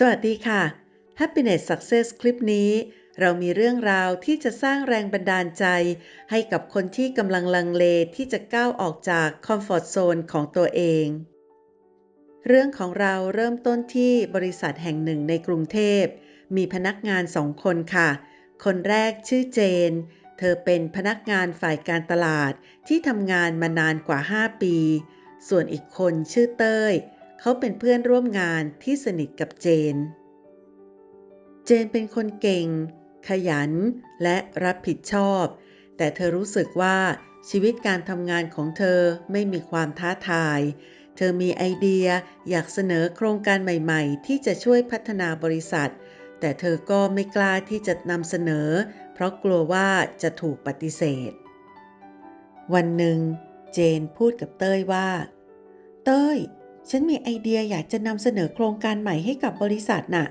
สวัสดีค่ะ Happiness Success คลิปนี้ เรามีเรื่องราวที่จะสร้างแรงบันดาลใจ ให้กับคนที่กำลังลังเลที่จะก้าวออกจากคอมฟอร์ทโซนของตัวเอง เรื่องของเราเริ่มต้นที่บริษัทแห่งหนึ่งในกรุงเทพ มีพนักงานสองคนค่ะ คนแรกชื่อเจน เธอเป็นพนักงานฝ่ายการตลาดที่ทำงานมานานกว่า 5 ปี ส่วนอีกคนชื่อเต้ยเเขาเป็นเพื่อนร่วมงานที่สนิทกับเจน เจนเป็นคนเก่ง ขยัน และรับผิดชอบ แต่เธอรู้สึกว่าชีวิตการทำงานของเธอไม่มีความท้าทาย เธอมีไอเดียอยากเสนอโครงการใหม่ๆ ที่จะช่วยพัฒนาบริษัท แต่เธอก็ไม่กล้าที่จะนำเสนอ เพราะกลัวว่าจะถูกปฏิเสธ วันหนึ่ง เจนพูดกับเต้ยว่า เต้ย ฉันมีไอเดียอยากจะนำเสนอโครงการใหม่ให้กับบริษัทน่ะ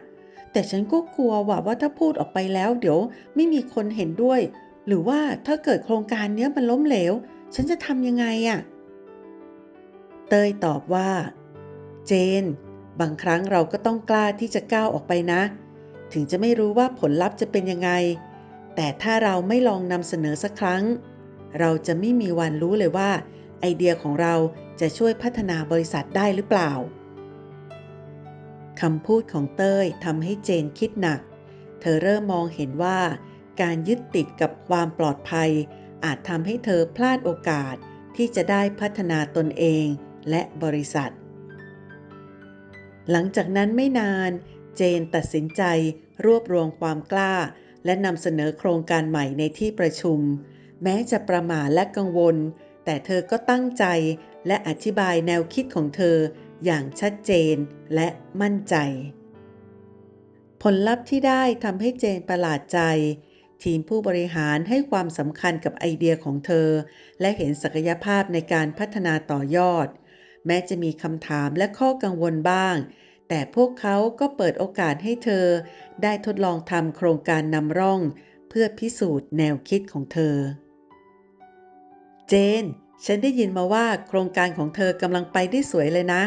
แต่ฉันก็กลัวว่าว่าถ้าพูดออกไปแล้ว เดี๋ยวไม่มีคนเห็นด้วย หรือว่าถ้าเกิดโครงการเนี้ยมันล้มเหลว ฉันจะทำยังไงอะ่ะ เตยตอบว่า เจน บางครั้งเราก็ต้องกล้าที่จะก้าวออกไปนะ ถึงจะไม่รู้ว่าผลลัพธ์จะเป็นยังไง แต่ถ้าเราไม่ลองนำเสนอสักครั้ง เราจะไม่มีวันรู้เลยว่า ไอเดียของเรา จะช่วยพัฒนาบริษัทได้หรือเปล่าคำพูดของเต้ยทำให้เจนคิดหนัก เธอเริ่มมองเห็นว่า การยึดติดกับความปลอดภัย อาจทำให้เธอพลาดโอกาสที่จะได้พัฒนาตนเองและบริษัท หลังจากนั้นไม่นาน เจนตัดสินใจรวบรวมความกล้า และนำเสนอโครงการใหม่ในที่ประชุม แม้จะประหม่าและกังวล แต่เธอก็ตั้งใจและอธิบายแนวคิดของเธออย่างชัดเจนและมั่นใจ ผลลัพธ์ที่ได้ทำให้เจนประหลาดใจ ทีมผู้บริหารให้ความสำคัญกับไอเดียของเธอ และเห็นศักยภาพในการพัฒนาต่อยอด แม้จะมีคำถามและข้อกังวลบ้าง แต่พวกเขาก็เปิดโอกาสให้เธอ ได้ทดลองทำโครงการนำร่อง เพื่อพิสูจน์แนวคิดของเธอ เจน ฉันได้ยินมาว่าโครงการของเธอกำลังไปได้สวยเลยนะ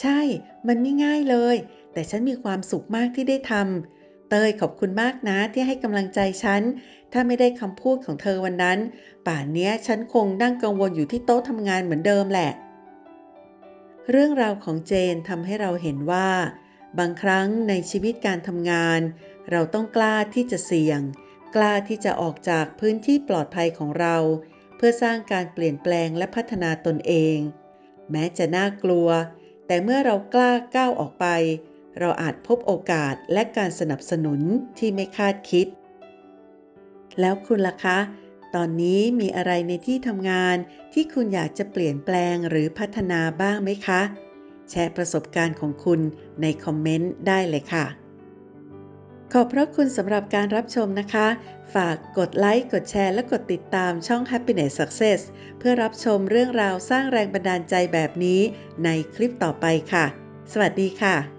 ใช่ มันไม่ง่ายเลย แต่ฉันมีความสุขมากที่ได้ทำ เตยขอบคุณมากนะที่ให้กำลังใจฉัน ถ้าไม่ได้คำพูดของเธอวันนั้น ป่านนี้ฉันคงนั่งกังวลอยู่ที่โต๊ะทำงานเหมือนเดิมแหละ เรื่องราวของเจนทำให้เราเห็นว่า บางครั้งในชีวิตการทำงาน เราต้องกล้าที่จะเสี่ยง กล้าที่จะออกจากพื้นที่ปลอดภัยของเรา เพื่อสร้างการเปลี่ยนแปลงและพัฒนาตนเอง แม้จะน่ากลัว แต่เมื่อเรากล้าก้าวออกไป เราอาจพบโอกาสและการสนับสนุนที่ไม่คาดคิด แล้วคุณล่ะคะ ตอนนี้มีอะไรในที่ทำงานที่คุณอยากจะเปลี่ยนแปลงหรือพัฒนาบ้างไหมคะ แชร์ประสบการณ์ของคุณในคอมเมนต์ได้เลยค่ะ ขอบพระคุณสำหรับการรับชมนะคะ ฝากกดไลค์ กดแชร์ และกดติดตามช่อง Happiness Success เพื่อรับชมเรื่องราวสร้างแรงบันดาลใจแบบนี้ในคลิปต่อไปค่ะ สวัสดีค่ะ